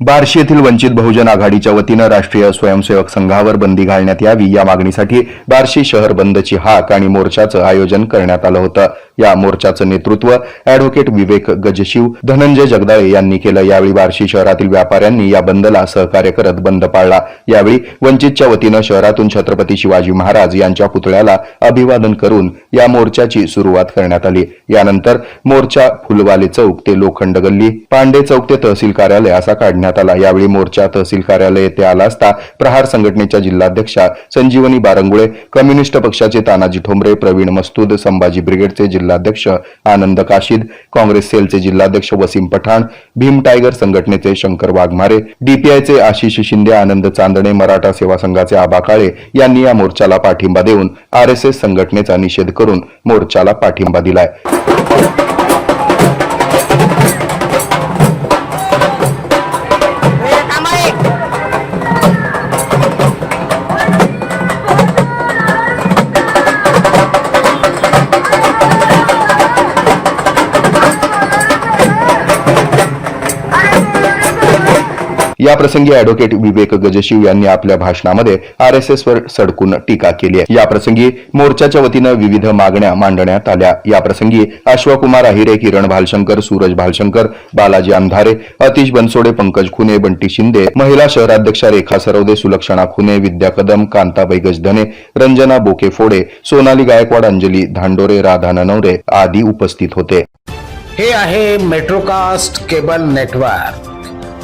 बार्शी येथील वंचित बहुजन आघाडीच्या वतीनं राष्ट्रीय स्वयंसेवक संघावर बंदी घालण्यात यावी या मागणीसाठी बार्शी शहर बंदची हाक आणि मोर्चाचं आयोजन करण्यात आलं होतं. या मोर्चाचं नेतृत्व अॅडव्होकेट विवेक गजशिव धनंजय जगदाळे यांनी केलं. यावेळी बार्शी शहरातील व्यापाऱ्यांनी या बंदला सहकार्य करत बंद पाळला. यावेळी वंचितच्या वतीनं शहरातून छत्रपती शिवाजी महाराज यांच्या पुतळ्याला अभिवादन करून या मोर्चाची सुरुवात करण्यात आली. यानंतर मोर्चा फुलवाले चौक ते लोखंड गल्ली पांडे चौक ते तहसील कार्यालय असा काढण्यात आला. यावेळी मोर्चा तहसील कार्यालय येथे आला असता प्रहार संघटनेच्या जिल्हाध्यक्षा संजीवनी बारंगुळे कम्युनिस्ट पक्षाचे तानाजी ठोंबरे प्रवीण मस्तूद संभाजी ब्रिगेडचे जिल्हाध्यक्ष आनंद काशीद काँग्रेस सेलचे जिल्हाध्यक्ष वसीम पठाण भीम टायगर संघटनेचे शंकर वाघमारे डीपीआयचे आशिष शिंदे आनंद चांदणे मराठा सेवा संघाचे आबा काळे यांनी या मोर्चाला पाठिंबा देऊन आरएसएस संघटनेचा निषेध करून मोर्चाला पाठिंबा दिलाय. याप्रसंगी अॅडव्होकेट विवेक गजशिव यांनी आपल्या भाषणामध्ये आरएसएस वर सडकून टीका केली आहे. याप्रसंगी मोर्चाच्या वतीनं विविध मागण्या मांडण्यात आल्या. या प्रसंगी अश्वकुमार अहिरे किरण भालशंकर सूरज भालशंकर बालाजी अंधारे अतिश बनसोडे पंकज खुने बंटी शिंदे महिला शहराध्यक्षा रेखा सरवदे सुलक्षणा खुने विद्या कदम कांताबाई गजधने रंजना बोके फोडे सोनाली गायकवाड अंजली धांडोरे राधा ननवरे आदी उपस्थित होते. हे आहे मेट्रोकास्ट केबल नेटवर्क